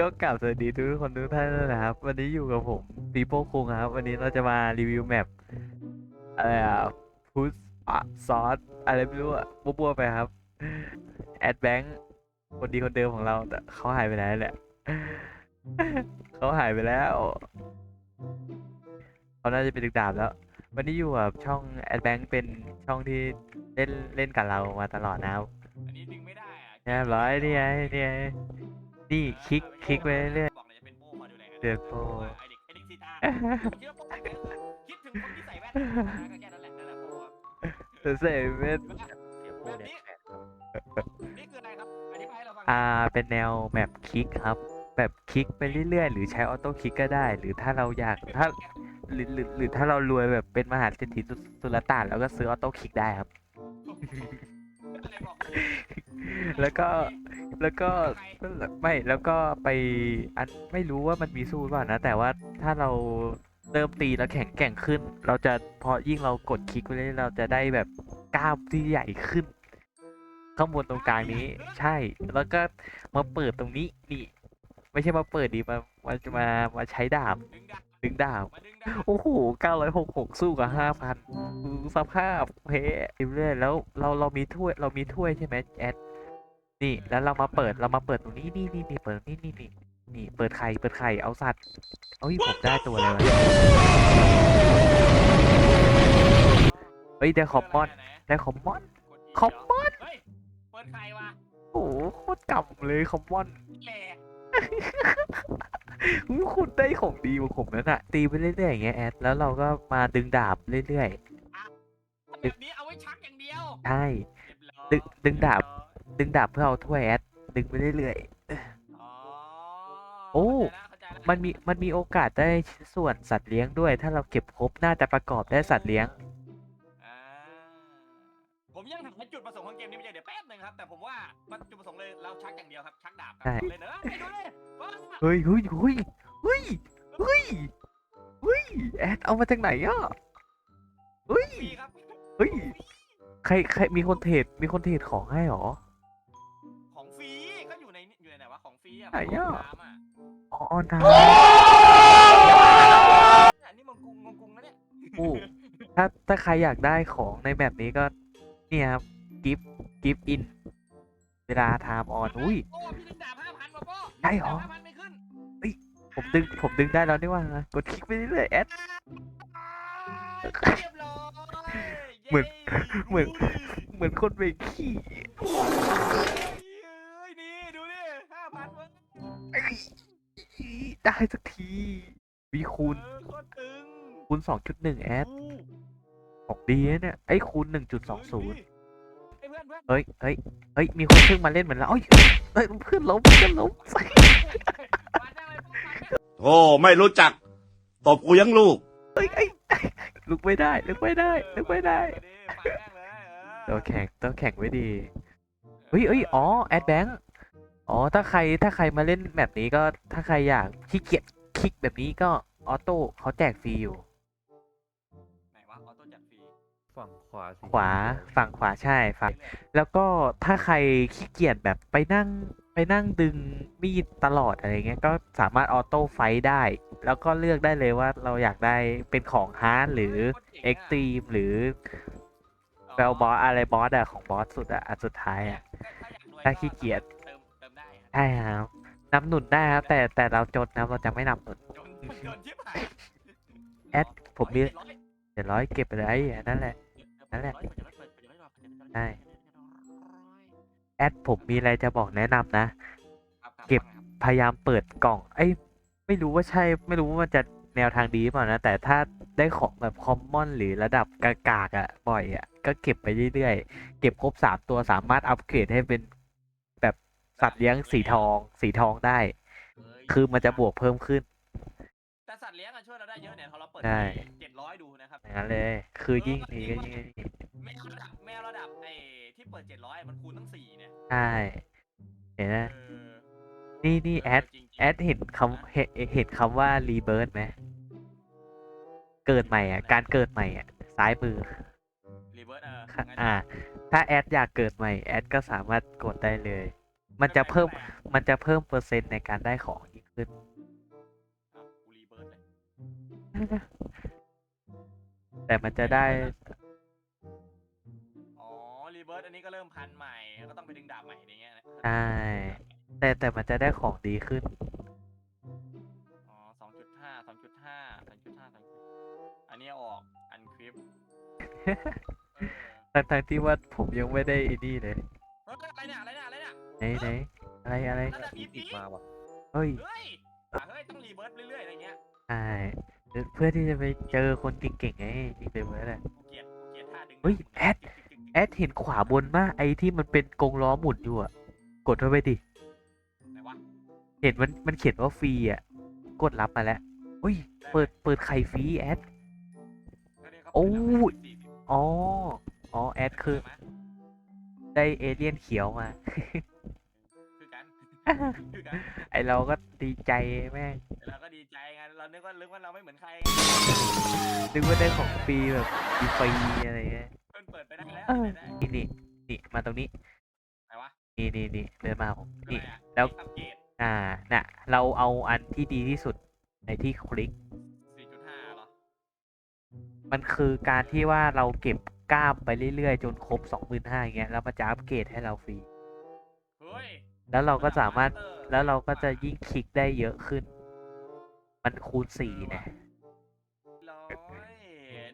ก็กล่าวสวัสดีทุกคนทุกท่านด้วยนะครับ วันนี้อยู่กับผมปีโป้คุงครับ วันนี้เราจะมารีวิวแมปอะไรอะพุทอะซอสอะไรไม่รู้อะบัวๆไปครับแอดแบงค์คนดีคนเดิมของเราแต่เขาหายไปไหนแหละเขาหายไปแล้วเขาน่าจะเป็นดึกดาบแล้ว วันนี้อยู่กับช่องแอดแบงค์เป็นช่องที่เล่นเล่นกับเรามาตลอดนะครับอันนี้ดึงไม่ได้อะเรียบร้อยนี่ไงนี่ไง นี่คลิกคลิกไปเรื่อยบอกเลยจะเป็นโป้คอยดูแลกันเดือดโป้ไอเด็กไอเด็กซีตาคิดว่าโป้เป็นคิดถึงคนที่ใส่แว่นนะก็แค่นั้นแหละนั่นแหละโป้ครับๆเสร็จเม็ดแบบนี้นี่คืออะไรครับอธิบายให้เราฟังอ่าเป็นแนวแบบคลิกครับแบบคลิกไปเรื่อยๆ หรือใช้ออโต้คลิกก็ได้ หรือถ้าเราอยากถ้าหรือหรือหรือถ้าเรารวยแบบเป็นมหาเศรษฐีสุสุลต่านเราก็ซื้อออโต้คลิกได้ครับอะไรบอก แล้วก็แล้วก็ไม่แล้วก็ไปอันไม่รู้ว่ามันมีสู้ป่านะ แต่ว่าถ้าเราเริ่มตีแล้วแข็งแกร่งขึ้น เราจะพอยิ่งเรากดคลิกไปเรื่อยเราจะได้แบบกล้ามที่ใหญ่ขึ้น ข้างบนตรงกลางนี้ใช่ แล้วก็มาเปิดตรงนี้นี่ ไม่ใช่มาเปิดดีมามาจะมามาใช้ดาบ ดึงดาบดึงดาบมาดึงดาบโอ้โห966 สู้กับ 5,000 สภาพเพะเรื่อยๆแล้วเราเรามีถ้วยเรามีถ้วยใช่ไหมแอดนี่แล้วเรามาเปิดเรามาเปิดตรงนี้นี่นี่นี่เปิดนี่นี่นี่นี่เปิดไข่เปิดไข่เอาสัตว์เอ้ยผมได้ตัวเลยวะเฮ้ยได้คอมมอนได้คอมมอนคอมมอนเฮ้ยเปิดใครวะโอ้โหโคตรกำเลยคอมมอนแหล่อุ๊ย คุณได้ของดีกว่าผมนั่นอะตีไปเรื่อยๆอย่างเงี้ยแอดแล้วเราก็มาดึงดาบเรื่อยแบบนี้เอาไว้ชักอย่างเดียวๆใช่เรียบร้อยดึงดึงดาบ ดึงดาบเพื่อเอาถ้วยแอดดึงไปเรื่อย อ๋อโอ้เข้าใจละเข้าใจละๆ มันมีมันมีโอกาสได้ชิ้นส่วนสัตว์เลี้ยงด้วย ถ้าเราเก็บครบน่าจะประกอบได้สัตว์เลี้ยงอ่าผม ยังหาจุดประสงค์ของเกมนี้ไม่เจอเดี๋ยวแป๊บหนึงครับ แต่ผมว่ามันจุดประสงค์เลยเราชักอย่างเดียวครับชักดาบครัใช่ เล่นเนอะไปดูเลยว้าวเฮ้ยเฮ้ยเฮ้ยเฮ้ยเฮ้ยเฮ้ยแอดเอามาจากไหนอะเฮ้ยฟรีครับเฮ้ยใครใครมีคนเทรดมีคนเทรดของให้หรอ ของฟรีก็อยู่ในอยู่ในไหนวะของฟรีอะไหนอะ ของน้ำอะอ๋อนะอันนี้เมันกรุงเมันกรุงนะเนี่ยโอ้ถ้าถ้าใครอยากได้ของในแบบนี้ก็เนี่ยครับกิฟกิฟอินเวลาไทม์ออนอุ้ย โอ้พี่ดึงดาบห้าพันมาโป้ใช่เหรอห้าพันไม่ขึ้นผมดึงผมดึงได้แล้วนี่หว่ากดคลิกไปเรื่อยๆแอด เรียบร้อยเหมือนย้เหมือน เหมือนคนไปขี้เฮ้ยนี่ดูดิห้าพันเว้ยได้สักทีวีคูณเออโคตรตึงคูณ2.1แอด อู้ ของดีนะเนี่ยไอ้ยคูณ1.20เฮ้ยเพื่อนเพื่อนเฮ้ยเฮ้ยเฮ้ยมีคนเพิ่งมาเล่นเหมือนเราเอ้ยเฮ้ยเพื่อนล้มเพื่อนล้มมาได้เลยพวกมันโอ้ไม่รู้จักตบกูยังลูกเฮ้ยเอ้ยลุกไม่ได้ลุกไม่ได้ลุกไม่ได้เออไปแม่งเลยเออตัวแข่งตัวแข่งไว้ดีเฮ้ยเอ้ยอ๋อแอดแบงค์อ๋อถ้าใครถ้าใครมาเล่นแบบนี้ก็ถ้าใครอยากขี้เกียจคลิกแบบนี้ก็ออโต้เขาแจกฟรีอยู่ วาสีขวาฝั่งขวาใช่ฝั่งแล้วก็ถ้าใครขี้เกียจแบบไปนั่งไปนั่งดึงมีดตลอดอะไรเงี้ยก็สามารถออโต้ไฟท์ได้ แล้วก็เลือกได้เลยว่าเราอยากได้เป็นของฮาร์ดหรือเอ็กซ์ตรีมหรือแบลบอสอะไรบอสอะของบอสสุดอะอันสุดท้ายอะถ้าขี้เกียจเติมเติมได้อะใช่ครับนำหนุนได้ครับแต่แต่เราจนนะเราจะไม่นำหนุนจนจนชิบหายแอดผมมีร้อยเดี๋ยวร้อยเก็บไปเลยไอ้อันนั่นแหละ นั่นแหละ ใช่ แอดผมมีอะไรจะบอกแนะนำนะ เก็บพยายามเปิดกล่อง เอ้ย ไม่รู้ว่าใช่ ไม่รู้ว่ามันจะแนวทางดีหรือเปล่านะ แต่ถ้าได้ของแบบคอมมอนหรือระดับกากากอะบ่อยอะก็เก็บไปเรื่อยๆ เก็บครบสามตัวสามารถอัปเกรดให้เป็นแบบสัตว์เลี้ยงสีทอง สีทองได้ คือมันจะบวกเพิ่มขึ้น แต่สัตว์เลี้ยงอะช่วยเราได้เยอะเนี่ยพอเราเปิดใช่เจ็ด ร้อยดูนะครับ อย่างนั้นเลย คือยิ่งดีก็ยิ่งดีแมวระดับแมวระดับไอ้ที่เปิดเจ็ดร้อยมันคูณตั้งสี่เนี่ยใช่เห็นไหมเออนี่นี่แอดจริงๆแอดเห็นคำเห็นเห็นคำว่ารีเบิร์ไหมเกิดใหม่อะ การเกิดใหม่อะซ้ายมือรีเวิร์สเออค่ะงั้นอ่า ถ้าแอดอยากเกิดใหม่แอดก็สามารถกดได้เลย มันจะเพิ่มไป็นไรมันจะเพิ่มเปอร์เซ็นต์ในการได้ของยิ่งขึ้น อะกูรีเบิร์ดเลย แต่มันจะได้ อ๋อ รีเบิร์ดอันนี้ก็เริ่มพันใหม่ก็ต้องไปดึงดาบใหม่อย่างเงี้ยนะใช่ แต่แต่มันจะได้ของดีขึ้น อ๋อสองจุดห้าสองจุดห้าสองจุดห้าสองจุดอันนี้ออกอันคลิปเออทั้งทั้งที่ว่าผมยังไม่ได้ไอ้นี่เลย เฮ้ยอะไรเนี่ยอะไรเนี่ยอะไรเนี่ยไหนไหนอะไรอะไร ระดับอีพีมาว่ะ เฮ้ย เฮ้ยอะเฮ้ยต้องรีเบิร์ดเรื่อยๆอะไรเงี้ย ใช่ เพื่อที่จะไปเจอคนเก่งๆไงจริงๆเลยแหละกูเกลียดกูเกลียดท่าดึงเฮ้ยดาบแอดแอดเห็นขวาบนมากไอ้ที่มันเป็นกรงล้อหมุนอยู่อะกดเข้าไปดิไหนวะเห็นมันมันเขียนว่าฟรีอะกดรับมาแล้วอุ้ย เปิดเปิดไข่ฟรีแอดก็เนี่ยเขาโอ้เปิดแล้วยสี่สิบอ๋ออ๋อแอดคือใช่ไหมได้เอเลี่ยนเขียวมาคือกันคือกัน ไอเราก็ดีใจแม่งเราก็ดีใจไงเรานึกว่านึกว่าเราไม่เหมือนใครนึกว่าได้ของฟรีแบบฟรีๆอะไรเงี้ยเพิ่นเปิดไปได้แล้วเออเปิดได้นี่นี่นี่มาตรงนี้ไหนวะนี่นี่นี่เดินมาผมคือนี่อะไรอะแล้วอัปเกรดอ่าน่ะเราเอาอันที่ดีที่สุดในที่คลิก4.5เหรอมันคือการที่ว่าเราเก็บกล้ามไปเรื่อยๆ จนครบสองหมื่นห้าอย่างเงี้ยแล้วมันจะอัปเกรดให้เราฟรีเฮ้ย แล้วเราก็สามารถระดับ Master แล้วเราก็จะยิ่งคลิกได้เยอะขึ้น มันคูณสี่นะร้อย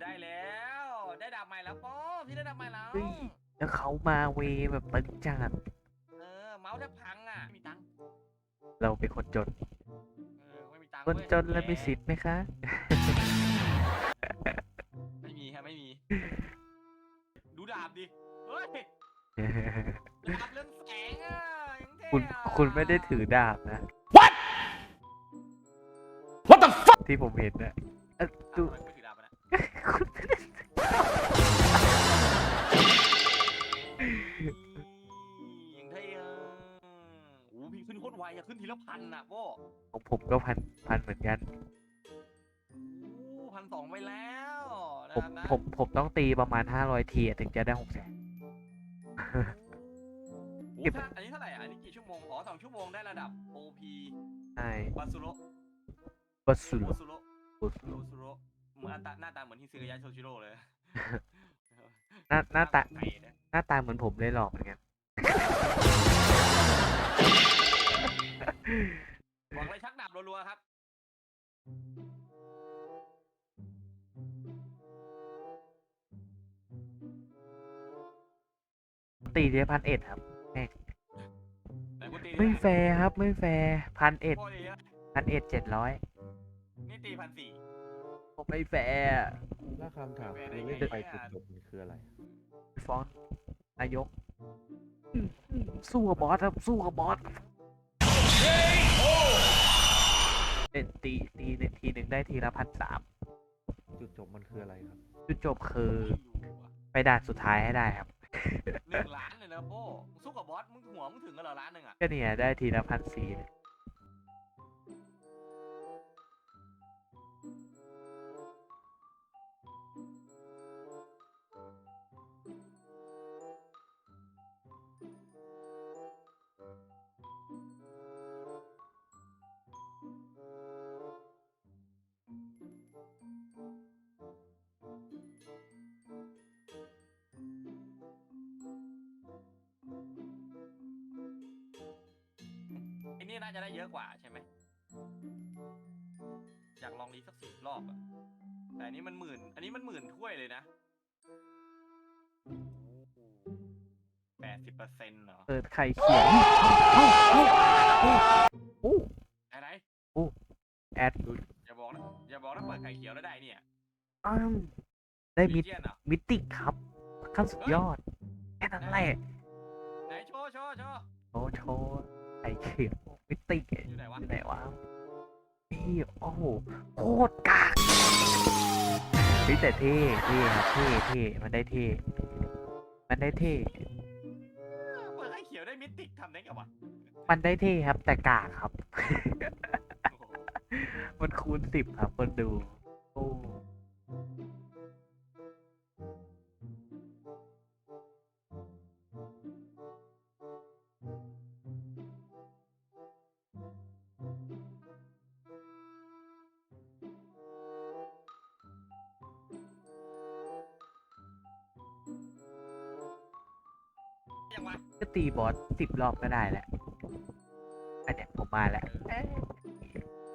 ได้แล้ว ได้ดาบใหม่แล้วป้อพี่ได้ดาบใหม่แล้วเฮ้ยแล้วเขามาเวแบบตึงจัดเออเมาส์แทบพังอะไม่มีตังค์เราเป็นคนจน เออไม่มีตังค์คนเว้ยจนแล้วมีสิทธิ์ไหมคะ ไม่มีครับไม่มี ดูดาบดิเฮ้ยดาบเรื่อง คุณอะคุณไม่ได้ถือดาบนะ What the fuck ที่ผมเห็นนะเอ้ยอ้าวดูทำไมไม่ถือดาบอะนะคุณไม่ได้ยังเท่อะโอ้โหพี่ขึ้นโคตรไวอะขึ้นทีละพันอะโบ้ของผมก็พันพันเหมือนกัน พันสองไปแล้วนะผมนะผมผมต้องตีประมาณห้าร้อยทีอะถึงจะได้หกแสน โอ้เก็บถ้าอันนี้เท่าไหร่อะอันนี้กี่ชั่ วโมงอ๋อสองชั่วโมงได้ระดับ OP ใช่บาสุโรบัสสุโอโรสุโรบัสสุโอโรสุโรเหมือนหน้าตาหน้าตาเหมือนฮิซึกายะโชชิโร่เลยหน้าหน้าตาไก่นะหน้าตาเหมือนผมเลยหลอกเหมือนกันบอกเลยชักดาบรัวๆครับ ตีได้พันเอ็ดครับแต่กูตี ไม่แฟร์ครับ ไม่แฟร์พันเอ็ดโคตรดีอะพันเอ็ดเจ็ดร้อยนี่ตีพันสี่ ผมไม่แฟร์อะแล้วคำถามไม่คือได้เล่นไงไปอะจุดจบมันคืออะไรฟอนต์นายกอืมอืมสู้กับบอสครับสู้กับบอสเล่นตีตีในทีหนึ่งได้ทีละพันสามจุดจบมันคืออะไรครับ จุดจบคือไม่รู้อะไปด่านสุดท้ายให้ได้ครับ หนึ่งล้านเลย นะโบ้มึงสู้กับบอสมึงหัวมึงถึงกันเหรอล้านหนึ่งอะก็เนี่ยได้ทีละพันสี่ไอ้นี่ น่าจะได้เยอะกว่าใช่ไหมอยากลองรีสักสิบรอบอะแต่อันนี้มันหมื่น อันนี้มันหมื่นถ้วยเลยนะแปดสิบเปอร์เซ็นต์เหรอเปิดไข่เขียวเอ้าเอ้าเอ้าโอ้ไหนแอดๆอย่าบอกนะอย่าบอกนะเปิดไข่เขียวแล้วได้เนี่ยอ้าวได้มิเจียนเหรอมิติครับขั้นสุดยอดแค่นั้นแหละไหนโชว์โชว์โชว์โชว์โชว์ไข่เขียว มิติอยู่ไหนวะ อยู่ไหนวะนี่โอ้โหโคตรกากเฮ้ยแต่เท่เท่ครับเท่เท่มันได้เท่มันได้เท่เปิดไข่เขียวได้มิติกทำได้ไงวะมันได้เท่ครับ แต่กากครับโอ้โหมันคูณสิบครับคนดู โอ้ วะก็ตีบอสสิบรอบก็ได้แหละอันเนี้ยผมมาแล้วเอ้ย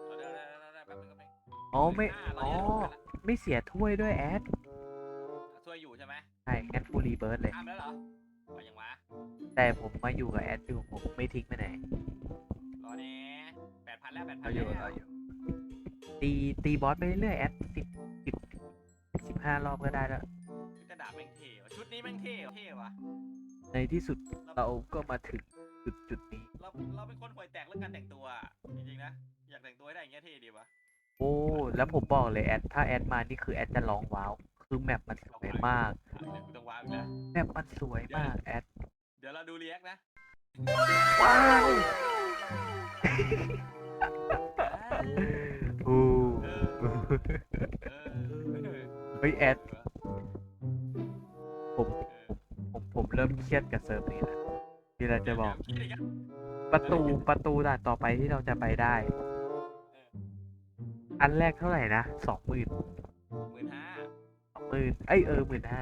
เอาเดี๋ยวเดี๋ยวเดี๋ยวเดี๋ยวแป๊บนึงแป๊บนึงอ๋อไม่ห้าเราอ๋อจะลงกันละไม่เสียถ้วยด้วยแอดช่วยอยู่ใช่ไหมใช่งั้นกูรีเบิร์ดเลยข้ามแล้วเหรอว่ายังวะแต่ผมมาอยู่กับแอดอยู่ผมไม่ทิ้งไปไหนรอแน่แปดพันแล้วแปดพันเอาอยู่แล้วเอาอยู่ตีตีบอสไปเรื่อยๆแอดสิบสิบสิบห้ารอบก็ได้แล้วกระดาษแม่งเท่ว่ะชุดนี้แม่งเท่ว่ะเท่ว่ะ ในที่สุดเราก็มาถึงจุดจุดนี้ เราเราเป็นคนห่วยแตกเรื่องการแต่งตัวอะจริงๆนะ อยากแต่งตัวให้ได้อย่างเงี้ยเท่ดีวะโอ้ แล้วผมบอกเลยแอด ถ้าแอดมานี่คือแอดจะร้องว้าว คือแมปมันสวยมาก อะเดี๋ยวกูต้องว้าวอีกแล้ว แมปมันสวยมากแอด เดี๋ยวเราดูรีแอคนะว้าวโอ้เออเออเออเฮ้ยแอด ผม ผมผมเริ่มเครียดกับเซิร์ฟนี้แล้วมีอะไรจะบอกเดี๋ยวเดี๋ยวประตูประตูด่านต่อไปที่เราจะไปได้ อันแรกเท่าไหร่นะสองหมื่นหมื่นห้าสองหมื่นเอ้ยเออหมื่นห้า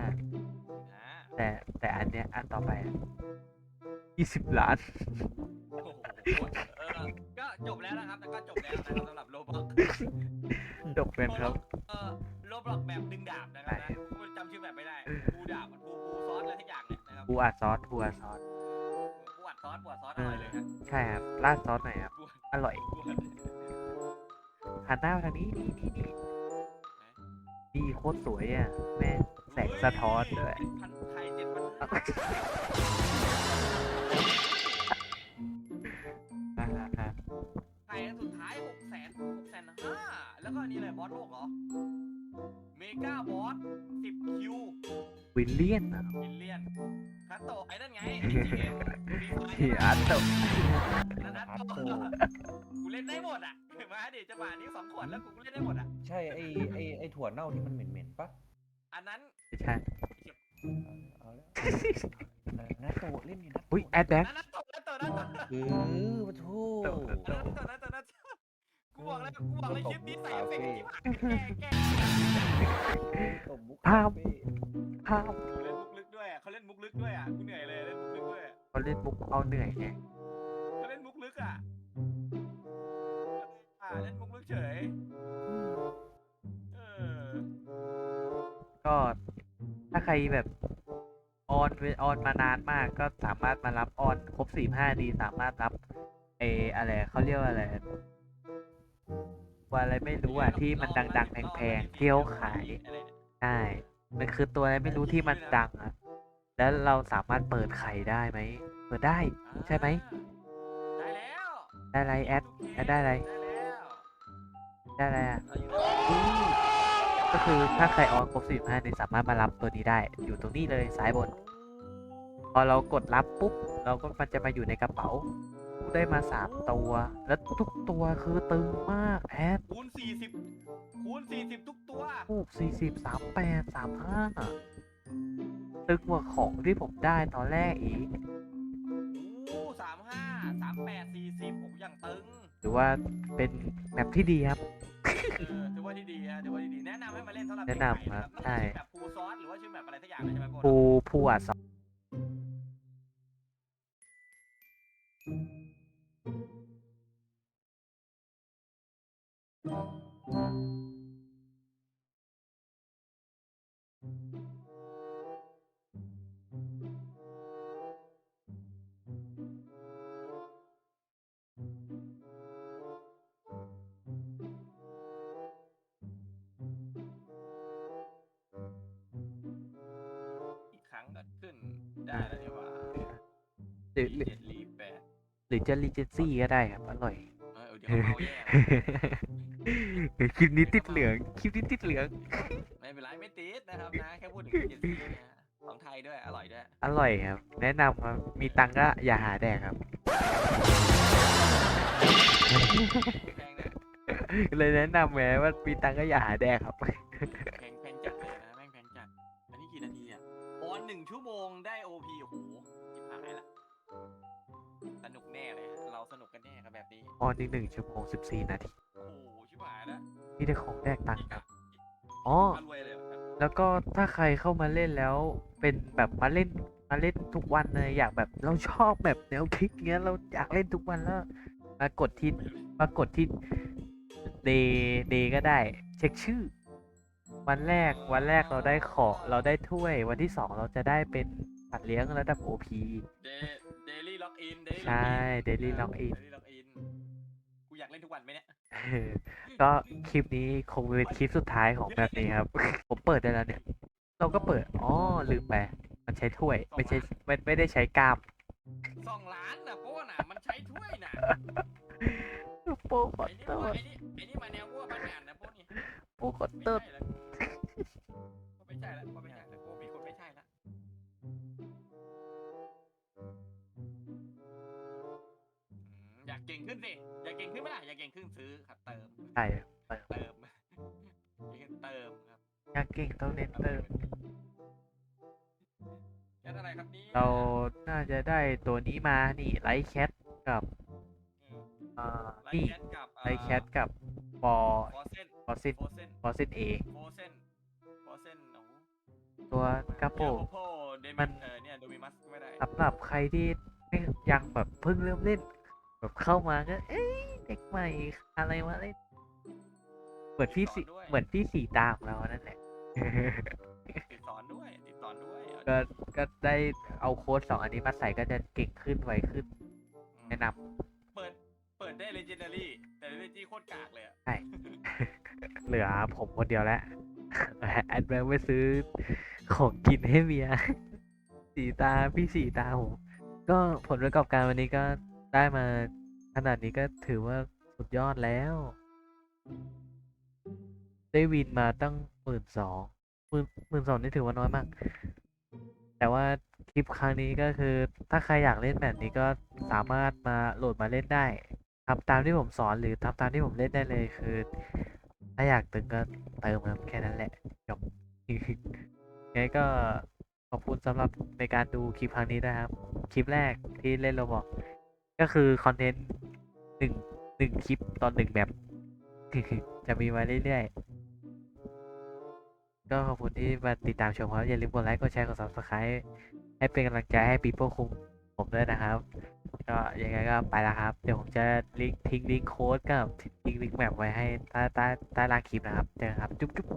ห้าแต่แต่อันเนี้ยอันต่อไปยี่สิบล้านโอ้โหเออก็จบแล้วนะครับแล้วก็จบแล้วนะครับสำหรับโลบอกจบกันครับ เออโลบอกแบบดึงดาบนะครับนะกูจำชื่อแบบไม่ได้กูดาบมันกูกูซ อสอะไรทุกอย่างเนี่ยนะครับบูอาซอสบูอาซอสกูอัดซอสกูอัดซอสอร่อยเลยครับใช่ครับราดซอสหน่อยครับกูอร่อยกูอัดหันหน้ามาทางนี้นี่นี่นี่นี่โคตรสวยอะแม่งแสงสะท้อนด้วย พันไทยเจ็ดพันห้าอ่าฮะไทยอันสุดท้ายหกแสนหกแสนห้าแล้วก็นี่เลยบอสโลกเหรอ เมกาบอสสิบคิว วิลเลียนอะมิลเลียนคัต โตะไอ้นั่นไงที่อันตบนั่นนัตโตะกูเล่นได้หมดอะมาดิจะมานี้สองขวดแล้วกูเล่นได้หมดอะ ใช่ไอไอไอถั่วเน่าที่มันเหม็นๆปะอันนั้นไม่ใช่เอาแล้วเออนัตโตะเล่นดินัตโตะอุ้ยแอดแบ็กนั่นนัตโตะนัตโตะนัตโตะเออปะโทูนัตโตะนัตโตะนัตโตะนัตโตะกูบอกแล้วกูบอกเลยคลิปนี้ใส่เอฟเฟกต์ที่ผ่านแก้แก้ตบมุกภาพคเฟ่ภาพ ด้วยอะกูเหนื่อยเลยเล่นมุกลึกด้วยอะเขาเล่นมุกเอาเหนื่อยไงเขาเล่นมุกลึกอะอ่าเล่นมุกลึกเฉยเออก็ถ้าใครแบบออนเวออนมานานมากก็สามารถมารับออนครบสี่ห้าดีสามารถรับเอออะไรเขาเรียกว่าอะไรว่าอะไรไม่รู้อะที่มันดังๆแพงๆที่เขาขายอะไรเนี่ยใช่มันคือตัวอะไรไม่รู้ที่มันดังอะ แล้วเราสามารถเปิดไข่ได้ไหม เปิดได้ใช่ไหม ได้แล้วได้ไรแอดแอดได้ไร ได้แล้วได้อะไรก็คือถ้าใครออนครบ45เนี่ยสามารถมารับตัวนี้ได้ อยู่ตรงนี้เลยซ้ายบน พอเรากดรับปุ๊บ เราก็มันจะมาอยู่ในกระเป๋า ได้มาสามตัว แล้วทุกตัวคือตึงมากแอดคูณ40คูณ40 ทุกตัวคูก40 38 35 ตึงกว่าของที่ผมได้ตอนแรกอีกโอ้สามห้าสามแปดสี่สิบผมอย่างตึงหรือว่าเป็นแมปที่ดีครับ เออถือว่าที่ดีฮะถือว่าที่ดีแนะนำให้มาเล่นสำหรับแนะนำเด็กใหม่ครับมันใช่ชื่อแบบฟูลซอสหรือว่าชื่อแบบอะไรสักอย่างเลยใช่ไหมโบผู้ผู้อัดสอน หรือหรือเจ็ดลีแปดหรือจะรีเจนซี่ก็ได้ครับ อร่อย เออเดี๋ยวเขาแย่คลิปนี้ติดเหลือง คลิปนี้ติดเหลือง ไม่เป็นไรไม่ติดนะครับนะแค่พูดถึงเจ็ดซีนะของไทยด้วยอร่อยด้วย อร่อยครับ แนะนำครับมีตังค์ก็อย่าหาแดกครับ แพงนะเลยแนะนำไงว่ามีตังค์ก็อย่าหาแดกครับ แพงแพงจัดเลยนะแม่งแพงจัดอันนี้กี่นาทีอะออนหนึ่งชั่วโมงได้ แน่กับแบบนี้ ออนอีกหนึ่งชั่วโมงสิบสี่นาทีโอ้โหชิบหายแล้วมีแต่ของแดกตังค์อีกครัอะบอ๋อมารวยเลยเหรอครับแล้วก็ถ้าใครเข้ามาเล่นแล้วเป็นแบบมาเล่นมามาเล่นทุกวันเลยอยากแบบเราชอบแบบแนวคิกเงี้ยเราอยากเล่นทุกวันแล้วมากดที่มากดที่เดเดก็ได้ เช็คชื่อ วันแรกวันแรกเราได้ขอเราได้ถ้วย วันที่สองเราจะได้เป็นสัตว์เลี้ยงระดับ OP เดเดลี่ล็อกอิน ใช่ Daily Login เดลี่ล็อ กอินกูอยากเล่นทุกวันไหมเนี่ยเออก็คลิปนี้คงเป็นคลิปสุดท้ายของแบบนี้ครับ ผมเปิดได้แล้วเนี่ย เราก็เปิด อ๋อ ลืมไป มันใช้ถ้วย ไม่ใช่ไม่ไม่ได้ใช้กล้ามสองล้านนะโป้น่ะ มันใช้ถ้วยน่ะโป๊กไอ้นี่เตอว่าร์ไอ้นี่ไอ้นี่มาแนววัวบ้านงานนะโป้นี่ โป๊กไม่เตอร์ใช่ ได้ตัวนี้มานี่ไลท์แคทกับอืมอ่าไลนี่ท์แคทกับไลท์แคทกับฟอฟอเซนฟอซินโฟเซนฟอซินเอโฟเซนโฟเซนโอ้โหตัวกระโปรงโพเดมัมินเออเนี่ยโดมิมัสไม่ได้ สำหรับใครที่ไม่ยังแบบเพิ่งเริ่มเล่น แบบเข้ามาก็ เอ้ยเด็กใหม่อะไรมาเล่นเหมือนพี่สีเหมือนพี่สีตาของเรานั่นแหละ ก็ก็ได้เอาโค้ดสองอันนี้มาใส่ก็จะเก่งขึ้นไวขึ้น แนะนเปิด เปิดได้เลเจนดารี่แต่เลเจนดารี่โคตรกากเลยอะำเหลือผมคนเดียวแล้วแอดแบงค์ไปซื้อของกินให้เมียสีตาพี่สีตาผมก็ผลประกอบการวันนี้ก็ได้มาขนาดนี้ก็ถือว่าสุดยอดแล้ว ได้วินมาตั้งหมื่นสองหมื่นหมื่นสองนี่ถือว่าน้อยมาก แต่ว่าคลิปครั้งนี้ก็คือ ถ้าใครอยากเล่นแบบนี้ก็สามารถมาโหลดมาเล่นได้ทำตามที่ผมสอนหรือทำตามที่ผมเล่นได้เลยคือ ถ้าอยากตึงก็เติมครับแค่นั้นแหละจบยังไงก็ขอบคุณสำหรับในการดูคลิปครั้งนี้นะครับ คลิปแรกที่เล่นโรบอกก็คือคอนเทนต์หนึ่งหนึ่งคลิปตอนหนึ่งแบบ จะมีมาเรื่อยๆ ก็ขอบคุณที่มาติดตามชมครับอย่าลืมกดไลค์กดแชร์กด subscribe ให้เป็นกำลังใจให้ปีโป้คุงผมด้วยนะครับ ก็ยังไงก็ไปแล้วครับ เดี๋ยวผมจะลิงก์ทิ้งลิงก์โค้ดกับทิ้งลิงก์แมปไว้ให้ใต้ใต้ใต้ล่างคลิปนะครับเจอกันครับ จุ๊บจุ๊บ